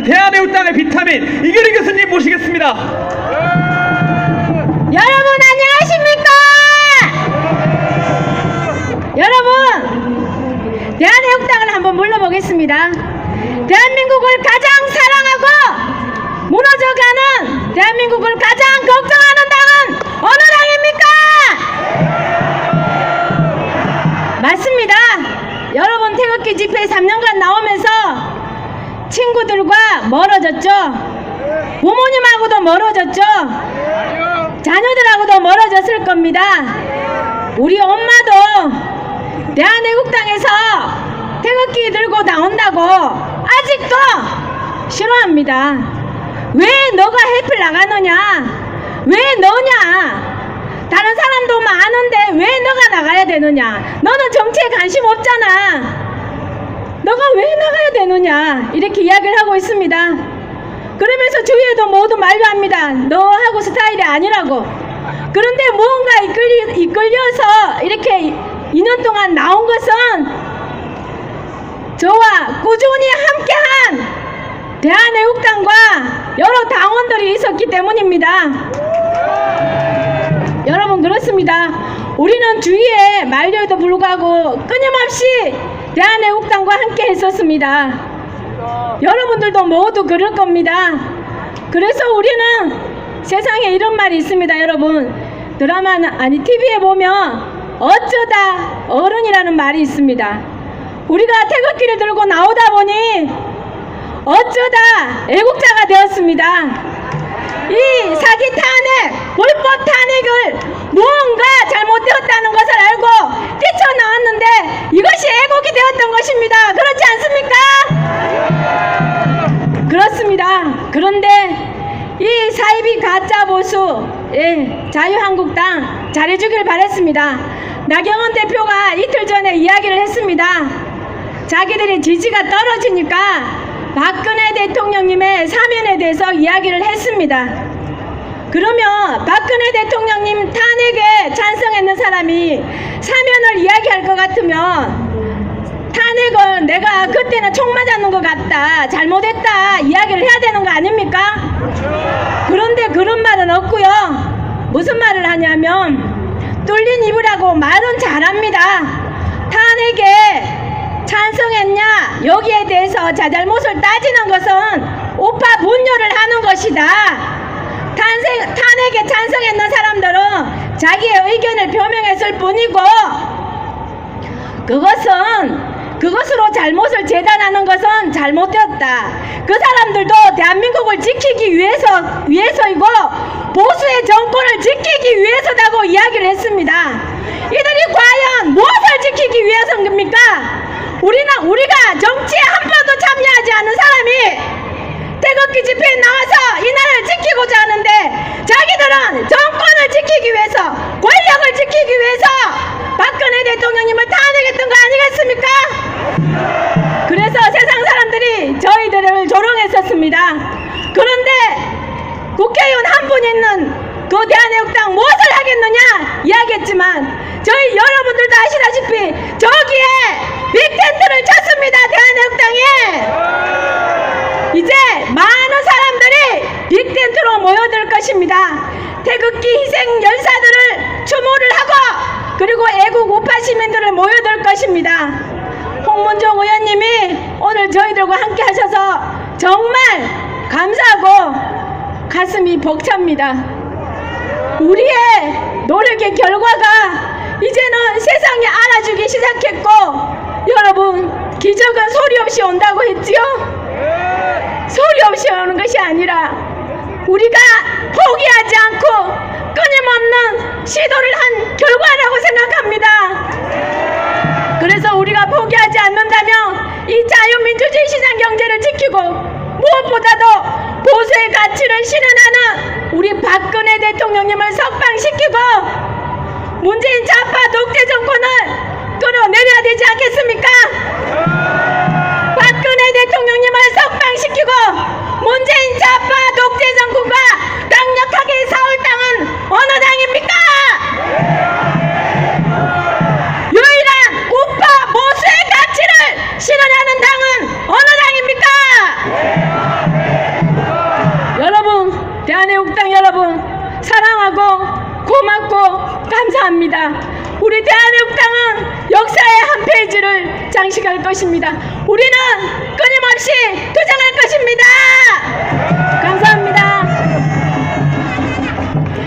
대한애국당의 비타민 이규리 교수님 모시겠습니다. 여러분 안녕하십니까? 여러분 대한애국당을 한번 불러보겠습니다. 대한민국을 가장 사랑하고 무너져가는 대한민국을 가장 걱정하는 당 친구들과 멀어졌죠. 부모님하고도 멀어졌죠. 자녀들하고도 멀어졌을 겁니다. 우리 엄마도 대한애국당에서 태극기 들고 나온다고 아직도 싫어합니다. 왜 너가 해필 나가느냐? 왜 너냐? 다른 사람도 많은데 왜 너가 나가야 되느냐? 너는 정치에 관심 없잖아. 너가 왜 나가야 되느냐? 이렇게 이야기를 하고 있습니다. 그러면서 주위에도 모두 만류합니다. 너하고 스타일이 아니라고. 그런데 무언가 이끌리, 이끌려서 이렇게 2년 동안 나온 것은 저와 꾸준히 함께한 대한애국당과 여러 당원들이 있었기 때문입니다. 여러분 그렇습니다. 우리는 주위에 만류에도 불구하고 끊임없이 대한애국당과 함께 했었습니다. 여러분들도 모두 그럴 겁니다. 그래서 우리는 세상에 이런 말이 있습니다, 여러분. 드라마나 아니 TV에 보면 어쩌다 어른이라는 말이 있습니다. 우리가 태극기를 들고 나오다 보니 어쩌다 애국자가 되었습니다. 이 사기 탄핵, 불법 그런데 이 사이비 가짜 보수 예, 자유한국당 잘해주길 바랬습니다. 나경원 대표가 이틀 전에 이야기를 했습니다. 자기들의 지지가 떨어지니까 박근혜 대통령님의 사면에 대해서 이야기를 했습니다. 그러면 박근혜 대통령님 탄핵에 찬성했는 사람이 사면을 이야기할 것 같으면 탄핵을 내가 그때는 총 맞았는 것 같다. 잘못했다. 이야기를 해야 되는 거 아닙니까? 그런데 그런 말은 없고요. 무슨 말을 하냐면 뚫린 입이라고 말은 잘합니다. 탄핵에 찬성했냐? 여기에 대해서 자잘못을 따지는 것은 우파 분열을 하는 것이다. 탄생, 탄핵에 찬성했는 사람들은 자기의 의견을 표명했을 뿐이고 그것은 그것으로 잘못을 재단하는 것은 잘못되었다. 그 사람들도 대한민국을 지키기 위해서 위해서이고 보수의 정권을 지키기 위해서다고 이야기를 했습니다. 이들이 과연 무엇을 지키기 위해 조롱했었습니다. 그런데 국회의원 한 분 있는 그 대한애국당 무엇을 하겠느냐 이야기했지만 저희 여러분들도 아시다시피 저기에 빅텐트를 쳤습니다 대한애국당에 이제 많은 사람들이 빅텐트로 모여들 것입니다. 태극기 희생 열사들을 추모를 하고 그리고 애국 우파 시민들을 모여들 것입니다. 홍문종 의원님이 오늘 저희들과 함께 하셔서 정말 가슴이 벅찹니다. 우리의 노력의 결과가 이제는 세상에 알아주기 시작했고 여러분 기적은 소리 없이 온다고 했지요? 소리 없이 오는 것이 아니라 우리가 포기하지 않고 끊임없는 시도를 한 결과라고 생각합니다. 그래서 우리가 포기하지 않는다면 이 자유민주주의 시장 경제를 지키고 무엇보다도 보수의 가치를 실현하는 우리 박근혜 대통령님을 석방시키고 문재인 좌파 독재 정권을 끌어내 감사합니다. 우리 대한민국당은 역사의 한 페이지를 장식할 것입니다. 우리는 끊임없이 도전할 것입니다.